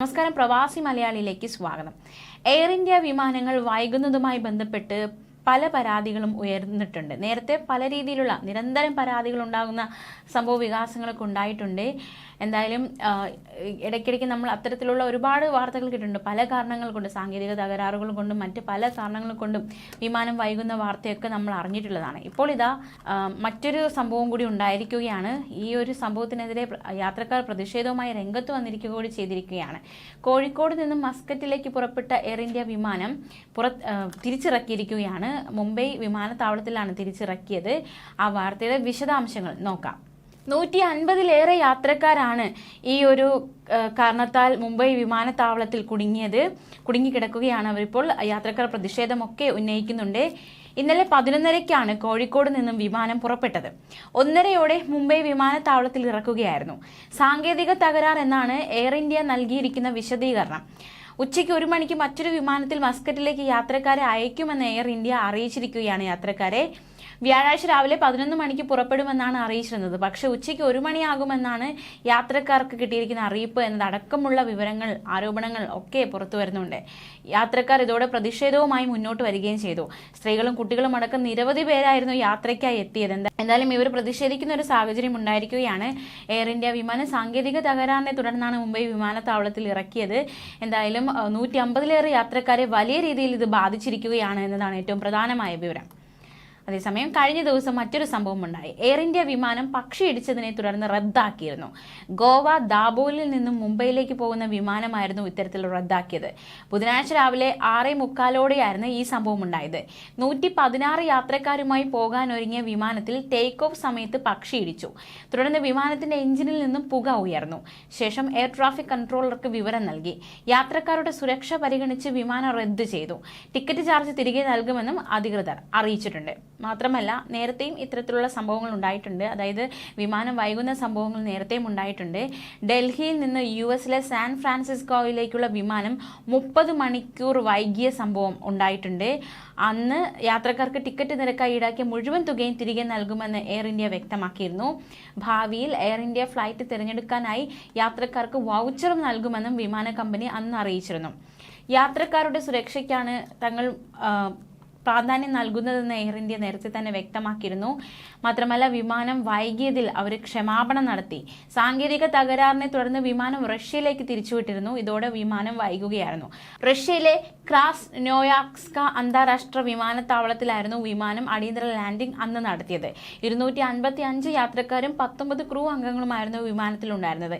നമസ്കാരം പ്രവാസി മലയാളിയിലേക്ക് സ്വാഗതം. എയർ ഇന്ത്യ വിമാനങ്ങൾ വൈകുന്നതുമായി ബന്ധപ്പെട്ട് പല പരാതികളും ഉയർന്നിട്ടുണ്ട്. നേരത്തെ പല രീതിയിലുള്ള നിരന്തരം പരാതികൾ ഉണ്ടാകുന്ന സംഭവ വികാസങ്ങളൊക്കെ ഉണ്ടായിട്ടുണ്ട്. എന്തായാലും ഇടയ്ക്കിടയ്ക്ക് നമ്മൾ അത്തരത്തിലുള്ള ഒരുപാട് വാർത്തകൾ കിട്ടുന്നുണ്ട് പല കാരണങ്ങൾ കൊണ്ട് സാങ്കേതിക തകരാറുകൾ കൊണ്ടും മറ്റ് പല കാരണങ്ങൾ കൊണ്ടും വിമാനം വൈകുന്ന വാർത്തയൊക്കെ നമ്മൾ അറിഞ്ഞിട്ടുള്ളതാണ്. ഇപ്പോൾ ഇതാ മറ്റൊരു സംഭവം കൂടി ഉണ്ടായിരിക്കുകയാണ്. ഈ ഒരു സംഭവത്തിനെതിരെ യാത്രക്കാർ പ്രതിഷേധവുമായി രംഗത്ത് വന്നിരിക്കുക കൂടി ചെയ്തിരിക്കുകയാണ്. കോഴിക്കോട് നിന്നും മസ്കറ്റിലേക്ക് പുറപ്പെട്ട എയർ ഇന്ത്യ വിമാനം പുറ തിരിച്ചിറക്കിയിരിക്കുകയാണ്. മുംബൈ വിമാനത്താവളത്തിലാണ് തിരിച്ചിറക്കിയത്. ആ വാർത്തയുടെ വിശദാംശങ്ങൾ നോക്കാം. നൂറ്റി അൻപതിലേറെ യാത്രക്കാരാണ് ഈ ഒരു കാരണത്താൽ മുംബൈ വിമാനത്താവളത്തിൽ കുടുങ്ങിയത്. കുടുങ്ങിക്കിടക്കുകയാണ് അവരിപ്പോൾ. യാത്രക്കാർ പ്രതിഷേധമൊക്കെ ഉന്നയിക്കുന്നുണ്ട്. ഇന്നലെ പതിനൊന്നരയ്ക്കാണ് കോഴിക്കോട് നിന്നും വിമാനം പുറപ്പെട്ടത്. ഒന്നരയോടെ മുംബൈ വിമാനത്താവളത്തിൽ ഇറക്കുകയായിരുന്നു. സാങ്കേതിക തകരാർ എന്നാണ് എയർ ഇന്ത്യ നൽകിയിരിക്കുന്ന വിശദീകരണം. ഉച്ചയ്ക്ക് ഒരു മണിക്ക് മറ്റൊരു വിമാനത്തിൽ മസ്കറ്റിലേക്ക് യാത്രക്കാരെ അയക്കുമെന്ന് എയർ ഇന്ത്യ അറിയിച്ചിരിക്കുകയാണ് യാത്രക്കാരെ. വ്യാഴാഴ്ച രാവിലെ പതിനൊന്ന് മണിക്ക് പുറപ്പെടുമെന്നാണ് അറിയിച്ചിരുന്നത്. പക്ഷേ ഉച്ചയ്ക്ക് ഒരു മണിയാകുമെന്നാണ് യാത്രക്കാർക്ക് കിട്ടിയിരിക്കുന്ന അറിയിപ്പ് എന്നതടക്കമുള്ള വിവരങ്ങൾ ആരോപണങ്ങൾ ഒക്കെ പുറത്തു വരുന്നുണ്ട്. യാത്രക്കാർ ഇതോടെ പ്രതിഷേധവുമായി മുന്നോട്ട് വരികയും ചെയ്തു. സ്ത്രീകളും കുട്ടികളും അടക്കം നിരവധി പേരായിരുന്നു യാത്രയ്ക്കായി എത്തിയത്. എന്താ- എന്തായാലും ഇവർ പ്രതിഷേധിക്കുന്ന ഒരു സാഹചര്യം ഉണ്ടായിരിക്കുകയാണ്. എയർ ഇന്ത്യ വിമാനം സാങ്കേതിക തകരാറിനെ തുടർന്നാണ് മുംബൈ വിമാനത്താവളത്തിൽ ഇറക്കിയത്. എന്തായാലും നൂറ്റി അമ്പതിലേറെ യാത്രക്കാരെ വലിയ രീതിയിൽ ഇത് ബാധിച്ചിരിക്കുകയാണ് എന്നതാണ് ഏറ്റവും പ്രധാനമായ വിവരം. അതേസമയം കഴിഞ്ഞ ദിവസം മറ്റൊരു സംഭവം ഉണ്ടായി എയർ ഇന്ത്യ വിമാനം പക്ഷി ഇടിച്ചതിനെ തുടർന്ന് റദ്ദാക്കിയിരുന്നു. ഗോവ ദാബോലിൽ നിന്നും മുംബൈയിലേക്ക് പോകുന്ന വിമാനമായിരുന്നു ഇത്തരത്തിൽ റദ്ദാക്കിയത്. ബുധനാഴ്ച രാവിലെ ആറേ മുക്കാലോടെയായിരുന്നു ഈ സംഭവം ഉണ്ടായത് നൂറ്റി പതിനാറ് യാത്രക്കാരുമായി പോകാൻ ഒരുങ്ങിയ വിമാനത്തിൽ ടേക്ക് ഓഫ് സമയത്ത് പക്ഷി ഇടിച്ചു. തുടർന്ന് വിമാനത്തിന്റെ എഞ്ചിനിൽ നിന്നും പുക ഉയർന്നു. ശേഷം എയർ ട്രാഫിക് കൺട്രോളർക്ക് വിവരം നൽകി. യാത്രക്കാരുടെ സുരക്ഷ പരിഗണിച്ച് വിമാനം റദ്ദ് ചെയ്തു. ടിക്കറ്റ് ചാർജ് തിരികെ നൽകുമെന്നും അധികൃതർ അറിയിച്ചിട്ടുണ്ട്. മാത്രമല്ല നേരത്തെയും ഇത്തരത്തിലുള്ള സംഭവങ്ങൾ ഉണ്ടായിട്ടുണ്ട്. അതായത് വിമാനം വൈകുന്ന സംഭവങ്ങൾ നേരത്തെയും ഉണ്ടായിട്ടുണ്ട്. ഡൽഹിയിൽ നിന്ന് യു എസിലെ സാൻ ഫ്രാൻസിസ്കോയിലേക്കുള്ള വിമാനം മുപ്പത് മണിക്കൂർ വൈകിയ സംഭവം ഉണ്ടായിട്ടുണ്ട്. അന്ന് യാത്രക്കാർക്ക് ടിക്കറ്റ് നിരക്കായി ഈടാക്കിയ മുഴുവൻ തുകയും തിരികെ നൽകുമെന്ന് എയർ ഇന്ത്യ വ്യക്തമാക്കിയിരുന്നു. ഭാവിയിൽ എയർ ഇന്ത്യ ഫ്ലൈറ്റ് തിരഞ്ഞെടുക്കാനായി യാത്രക്കാർക്ക് വൗച്ചറും നൽകുമെന്നും വിമാന കമ്പനി അന്ന് അറിയിച്ചിരുന്നു. യാത്രക്കാരുടെ സുരക്ഷയ്ക്കാണ് തങ്ങൾ പ്രാധാന്യം നൽകുന്നതെന്ന് എയർ ഇന്ത്യ നേരത്തെ തന്നെ വ്യക്തമാക്കിയിരുന്നു. മാത്രമല്ല വിമാനം വൈകിയതിൽ അവർ ക്ഷമാപണം നടത്തി. സാങ്കേതിക തകരാറിനെ തുടർന്ന് വിമാനം റഷ്യയിലേക്ക് തിരിച്ചുവിട്ടിരുന്നു. ഇതോടെ വിമാനം വൈകുകയായിരുന്നു. റഷ്യയിലെ ക്രാസ് നോയാക്സ്ക അന്താരാഷ്ട്ര വിമാനത്താവളത്തിലായിരുന്നു വിമാനം അടിയന്തര ലാൻഡിംഗ് അന്ന് നടത്തിയത്. ഇരുന്നൂറ്റി അൻപത്തി അഞ്ച് യാത്രക്കാരും പത്തൊമ്പത് ക്രൂ അംഗങ്ങളുമായിരുന്നു വിമാനത്തിലുണ്ടായിരുന്നത്.